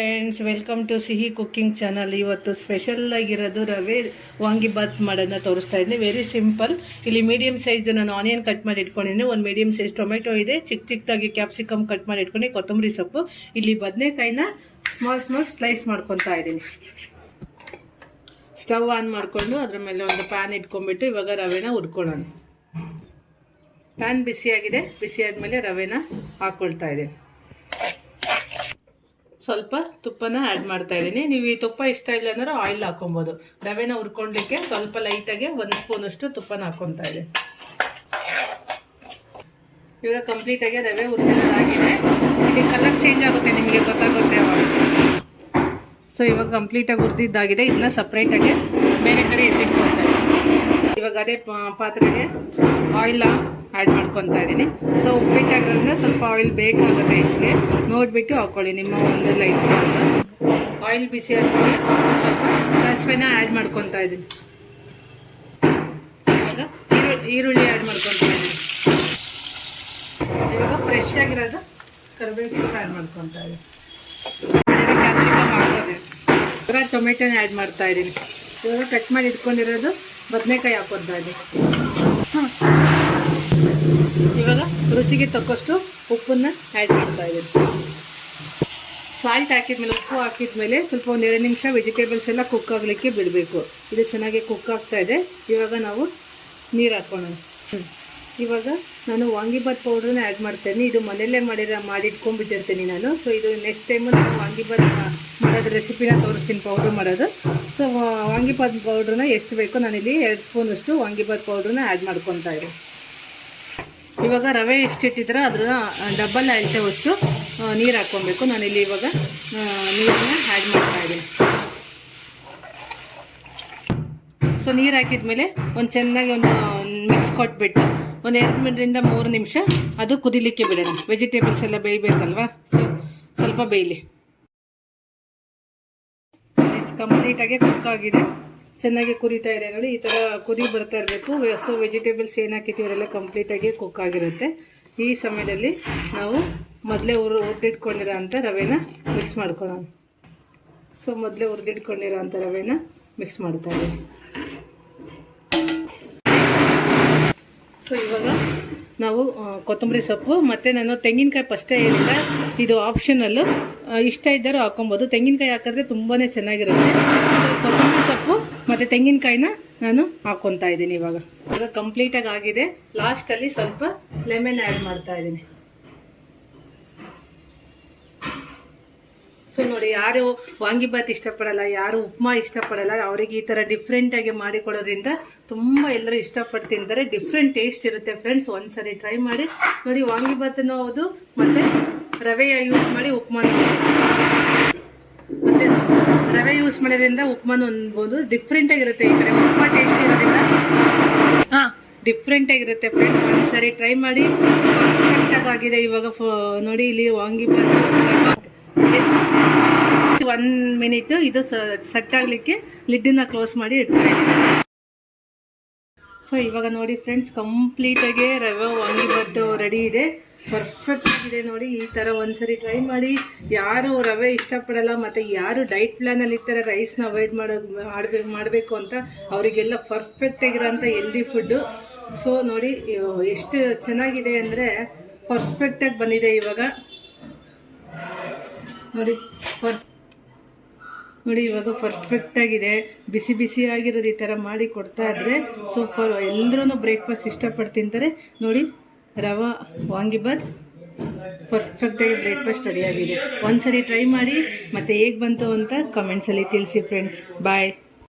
Friends welcome to Sihi cooking channel ಇವತ್ತು special ಆಗಿರೋದು ರವೆ ವಾಂಗಿಬಾತ್ ಮಾಡೋದನ್ನ ತೋರಿಸ್ತಾ ಇದ್ದೀನಿ. ವೆರಿ ಸಿಂಪಲ್ ಇಲ್ಲಿ ಮೀಡಿಯಮ್ ಸೈಜ್ ನಾನು ಆನಿಯನ್ ಕಟ್ ಮಾಡಿ ಇಟ್ಕೊಂಡಿದ್ದೀನಿ. ಒಂದು ಮೀಡಿಯಮ್ ಸೈಜ್ ಟೊಮೆಟೊ ಇದೆ. ಚಿಕ್ಕ ಚಿಕ್ಕದಾಗಿ ಕ್ಯಾಪ್ಸಿಕಮ್ ಕಟ್ ಮಾಡಿ ಇಟ್ಕೊಂಡು ಕೊತ್ತಂಬರಿ ಸೊಪ್ಪು. ಇಲ್ಲಿ ಬದನೆಕಾಯಿನ ಸ್ಮಾಲ್ ಸ್ಮಾಲ್ ಸ್ಲೈಸ್ ಮಾಡ್ಕೊತಾ ಇದ್ದೀನಿ. ಸ್ಟವ್ ಆನ್ ಮಾಡಿಕೊಂಡು ಅದ್ರ ಮೇಲೆ ಒಂದು ಪ್ಯಾನ್ ಇಟ್ಕೊಂಡ್ಬಿಟ್ಟು ಇವಾಗ ರವೆನ ಹುರ್ಕೊಳ್ಳೋಣ. ಪ್ಯಾನ್ ಬಿಸಿಯಾಗಿದೆ. ಬಿಸಿ ಆದಮೇಲೆ ರವೆನ ಹಾಕ್ಕೊಳ್ತಾ ಇದ್ದೀನಿ. ಸ್ವಲ್ಪ ತುಪ್ಪನ ಆ್ಯಡ್ ಮಾಡ್ತಾ ಇದ್ದೀನಿ. ನೀವು ಈ ತುಪ್ಪ ಇಷ್ಟ ಇಲ್ಲ ಅಂದ್ರೆ ಆಯಿಲ್ ಹಾಕೊಬೋದು. ರವೆನ ಹುರ್ಕೊಂಡಿಕ್ಕೆ ಸ್ವಲ್ಪ ಲೈಟಾಗಿ ಒಂದು ಸ್ಪೂನಷ್ಟು ತುಪ್ಪನ ಹಾಕ್ಕೊತಾ ಇದೆ ಇವಾಗ ಕಂಪ್ಲೀಟಾಗಿ ರವೆ ಹುರಿದಿರೋದಾಗಿದೆ ಇಲ್ಲಿ ಕಲರ್ ಚೇಂಜ್ ಆಗುತ್ತೆ, ನಿಮಗೆ ಗೊತ್ತಾಗುತ್ತೆ ಸೊ ಇವಾಗ ಕಂಪ್ಲೀಟಾಗಿ ಹುರಿದಿದ್ದಾಗಿದೆ. ಇದನ್ನ ಸಪ್ರೇಟಾಗಿ ಬೇರೆ ಕಡೆ ಎತ್ತಿಟ್ಕೊಳ್ತಾ ಇವಾಗ ಅದೇ ಪಾತ್ರೆಗೆ ಆಯಿಲ್ ಆ್ಯಡ್ ಮಾಡ್ಕೊತಾ ಇದ್ದೀನಿ. ಸೊ ಉಪ್ಪಿಟ್ಟಾಗಿರೋದ್ರಿಂದ ಸ್ವಲ್ಪ ಆಯಿಲ್ ಬೇಕಾಗುತ್ತೆ ಹೆಚ್ಚಿಗೆ. ನೋಡಿಬಿಟ್ಟು ಹಾಕ್ಕೊಳ್ಳಿ ನಿಮ್ಮ ಒಂದು ಲೈಟ್ಸ್ ಆಯಿಲ್ ಬಿಸಿ ಆದಮೇಲೆ ಸ್ವಲ್ಪ ಸಾಸಿವೆನ ಆ್ಯಡ್ ಮಾಡ್ಕೊತಾ ಇದ್ದೀನಿ. ಈರುಳ್ಳಿ ಆ್ಯಡ್ ಮಾಡ್ಕೊತಾ ಇದ್ದೀನಿ. ಇವಾಗ ಫ್ರೆಶ್ ಆಗಿರೋದು ಕರಿಬೇವು ಆ್ಯಡ್ ಮಾಡ್ಕೊತಾ ಇದ್ದೀನಿ. ಕ್ಯಾಪ್ಸಿಕಮ್ ಹಾಕೋದು. ಇವಾಗ ಟೊಮೆಟೊನ ಆ್ಯಡ್ ಮಾಡ್ತಾ ಇದ್ದೀನಿ. ಇವಾಗ ಕಟ್ ಮಾಡಿ ಇಟ್ಕೊಂಡಿರೋದು ಬದನೆಕಾಯಿ ಹಾಕೋತಾ ಇದ್ದೀನಿ. ಇವಾಗ ರುಚಿಗೆ ತಕ್ಕಷ್ಟು ಉಪ್ಪನ್ನು ಆ್ಯಡ್ ಮಾಡ್ತಾ ಇದ್ದೀನಿ. ಸಾಲ್ಟ್ ಹಾಕಿದ್ಮೇಲೆ, ಉಪ್ಪು ಹಾಕಿದ್ಮೇಲೆ ಸ್ವಲ್ಪ ಒಂದು ಎರಡು ನಿಮಿಷ ವೆಜಿಟೇಬಲ್ಸ್ ಎಲ್ಲ ಕುಕ್ ಆಗಲಿಕ್ಕೆ ಬಿಡಬೇಕು. ಇದು ಚೆನ್ನಾಗಿ ಕುಕ್ ಆಗ್ತಾ ಇದೆ. ಇವಾಗ ನಾವು ನೀರು ಹಾಕೋಣ. ಇವಾಗ ನಾನು ವಾಂಗಿಬಾತ್ ಪೌಡ್ರನ್ನ ಆ್ಯಡ್ ಮಾಡ್ತೇನೆ. ಇದು ಮನೆಯಲ್ಲೇ ಮಾಡಿರೋ, ಮಾಡಿ ಇಟ್ಕೊಂಡ್ಬಿಟ್ಟಿರ್ತೀನಿ ನಾನು. ಸೊ ಇದು ನೆಕ್ಸ್ಟ್ ಟೈಮು ನಾನು ವಾಂಗಿಬಾತ್ ಮಾಡೋದು ರೆಸಿಪಿನ ತೋರಿಸ್ತೀನಿ ಪೌಡ್ರ್ ಮಾಡೋದು. ಸೊ ವಾಂಗಿಬಾತ್ ಪೌಡ್ರನ್ನ ಎಷ್ಟು ಬೇಕೋ ನಾನಿಲ್ಲಿ ಎರಡು ಸ್ಪೂನಷ್ಟು ವಾಂಗಿಬಾತ್ ಪೌಡ್ರನ್ನ ಆ್ಯಡ್ ಮಾಡ್ಕೊತಾ ಇದ್ದೀನಿ ಇವಾಗ ರವೆ ಎಷ್ಟಿಟ್ಟಿದ್ರೆ ಅದ್ರ ಅಳತೆ ಹೊತ್ತು ನೀರು ಹಾಕ್ಕೊಬೇಕು. ನಾನಿಲ್ಲಿ ಇವಾಗ ನೀರನ್ನ ಆ್ಯಡ್ ಮಾಡ್ತಾ ಇದ್ದೀನಿ. ಸೊ ನೀರು ಹಾಕಿದ್ಮೇಲೆ ಒಂದು ಚೆನ್ನಾಗಿ ಒಂದು ಮಿಕ್ಸ್ ಕೊಟ್ಬಿಟ್ಟು ಒಂದು ಎರಡರಿಂದ ಮೂರು ನಿಮಿಷ ಅದು ಕುದಿಲಿಕ್ಕೆ ಬಿಡೋಣ. ವೆಜಿಟೇಬಲ್ಸ್ ಎಲ್ಲ ಬೇಯಬೇಕಲ್ವಾ? ಸೊ ಸ್ವಲ್ಪ ಬೇಯಲಿ. ಕಂಪ್ಲೀಟಾಗಿ ಕುಕ್ ಆಗಿದೆ. ಚೆನ್ನಾಗಿ ಕುದೀತಾ ಇದೆ ನೋಡಿ ಈ ಥರ ಕುದಿ ಬರ್ತಾ ಇರಬೇಕು. ಸೊ ವೆಜಿಟೇಬಲ್ಸ್ ಏನು ಅವರೆಲ್ಲ ಕಂಪ್ಲೀಟಾಗಿ ಕುಕ್ ಆಗಿರುತ್ತೆ. ಈ ಸಮಯದಲ್ಲಿ ನಾವು ಮೊದಲೇ ಉರ್ ಹುರಿದಿಟ್ಕೊಂಡಿರೋ ಅಂಥ ರವೆನ ಮಿಕ್ಸ್ ಮಾಡ್ಕೊಳ್ಳೋಣ. ಸೊ ಮೊದಲೇ ಹುರಿದಿಟ್ಕೊಂಡಿರೋ ಅಂಥ ರವೆನ ಮಿಕ್ಸ್ ಮಾಡ್ತಾ ಸೊ ಇವಾಗ ನಾವು ಕೊತ್ತಂಬರಿ ಸೊಪ್ಪು ಮತ್ತು ನಾನು ತೆಂಗಿನಕಾಯಿ ಫಸ್ಟೇ ಹೇಳಿದ ಇದು ಆಪ್ಷನಲ್ಲು ಇಷ್ಟ ಇದ್ದರೂ ಹಾಕೊಬೋದು ತೆಂಗಿನಕಾಯಿ ಹಾಕಿದ್ರೆ ತುಂಬಾ ಚೆನ್ನಾಗಿರುತ್ತೆ. ಮತ್ತು ತೆಂಗಿನಕಾಯಿನ ನಾನು ಹಾಕ್ಕೊತಾ ಇದ್ದೀನಿ ಇವಾಗ. ಇವಾಗ ಕಂಪ್ಲೀಟಾಗಿ ಆಗಿದೆ. ಲಾಸ್ಟಲ್ಲಿ ಸ್ವಲ್ಪ ಲೆಮನ್ ಆ್ಯಡ್ ಮಾಡ್ತಾ ಇದ್ದೀನಿ. ಸೊ ನೋಡಿ, ಯಾರು ವಾಂಗಿಬಾತ್ ಇಷ್ಟಪಡಲ್ಲ, ಯಾರು ಉಪ್ಮಾ ಇಷ್ಟಪಡಲ್ಲ, ಅವರಿಗೆ ಈ ಥರ ಡಿಫ್ರೆಂಟಾಗಿ ಮಾಡಿಕೊಡೋದ್ರಿಂದ ತುಂಬ ಎಲ್ಲರೂ ಇಷ್ಟಪಟ್ಟು ತಿಂತಾರೆ. ಡಿಫ್ರೆಂಟ್ ಟೇಸ್ಟ್ ಇರುತ್ತೆ ಫ್ರೆಂಡ್ಸ್ ಒಂದ್ಸರಿ ಟ್ರೈ ಮಾಡಿ. ನೋಡಿ ವಾಂಗಿಬಾತನೂ ಹೌದು, ಮತ್ತು ರವೆಯ ಯೂಸ್ ಮಾಡಿ, ಉಪ್ಮಾನು ಮತ್ತು ರವೆ ಯೂಸ್ ಮಾಡೋದ್ರಿಂದ ಉಪ್ಮಾನು ಅನ್ಬೋದು. ಡಿಫ್ರೆಂಟ್ ಆಗಿರುತ್ತೆ ಈ ಕಡೆ. ಉಪ್ಮಾ ಟೇಸ್ಟ್ ಇರೋದ್ರಿಂದ. ಹಾಂ ಡಿಫ್ರೆಂಟ್ ಆಗಿರುತ್ತೆ ಫ್ರೆಂಡ್ಸ್ ಒಂದ್ಸರಿ ಟ್ರೈ ಮಾಡಿ. ಪರ್ಫೆಕ್ಟ್ ಆಗಿದೆ ಇವಾಗ ನೋಡಿ ಇಲ್ಲಿ ವಾಂಗಿಬಾತ್ ಒನ್ ಮಿನಿಟ್ ಇದು ಸೆಟ್ ಆಗ್ಲಿಕ್ಕೆ ಲಿಡ್ಡನ್ನ ಕ್ಲೋಸ್ ಮಾಡಿ ಇಡ್ತೀನಿ ಸೊ ಇವಾಗ ನೋಡಿ ಫ್ರೆಂಡ್ಸ್ ಕಂಪ್ಲೀಟಾಗಿ ರವೆ ವಾಂಗಿಬಾತು ರೆಡಿ ಇದೆ. ಪರ್ಫೆಕ್ಟ್ ಆಗಿದೆ ನೋಡಿ, ಈ ಥರ ಒಂದ್ಸರಿ ಟ್ರೈ ಮಾಡಿ. ಯಾರು ರವೆ ಇಷ್ಟಪಡಲ್ಲ, ಮತ್ತು ಯಾರು ಡೈಟ್ ಪ್ಲ್ಯಾನಲ್ಲಿ ಇರ್ತಾರೆ ರೈಸ್ನ ಅವಾಯ್ಡ್ ಮಾಡೋ ಮಾಡಬೇಕು ಮಾಡಬೇಕು ಅಂತ ಅವರಿಗೆಲ್ಲ ಪರ್ಫೆಕ್ಟ್ ಆಗಿರೋಂಥ ಹೆಲ್ದಿ ಫುಡ್ಡು ಸೊ ನೋಡಿ, ಎಷ್ಟು ಚೆನ್ನಾಗಿದೆ ಅಂದರೆ ಪರ್ಫೆಕ್ಟಾಗಿ ಬಂದಿದೆ ಇವಾಗ. ನೋಡಿ ಪರ್ ನೋಡಿ, ಇವಾಗ ಪರ್ಫೆಕ್ಟ್ ಆಗಿದೆ. ಬಿಸಿ ಬಿಸಿ ಆಗಿರೋದು ಈ ಥರ ಮಾಡಿ ಕೊಡ್ತಾ ಇದ್ರೆ ಸೊ ಫಾರ್ ಎಲ್ಲರೂ ಬ್ರೇಕ್ಫಾಸ್ಟ್ ಇಷ್ಟಪಟ್ಟು ತಿಂತಾರೆ. ನೋಡಿ ರವಾ ವಾಂಗಿಬಾತ್ ಪರ್ಫೆಕ್ಟಾಗಿ ಬ್ರೇಕ್ಫಾಸ್ಟ್ ರೆಡಿಯಾಗಿದೆ ಒಂದ್ಸರಿ ಟ್ರೈ ಮಾಡಿ, ಮತ್ತು ಹೇಗೆ ಬಂತು ಅಂತ ಕಮೆಂಟ್ಸಲ್ಲಿ ತಿಳಿಸಿ ಫ್ರೆಂಡ್ಸ್ ಬಾಯ್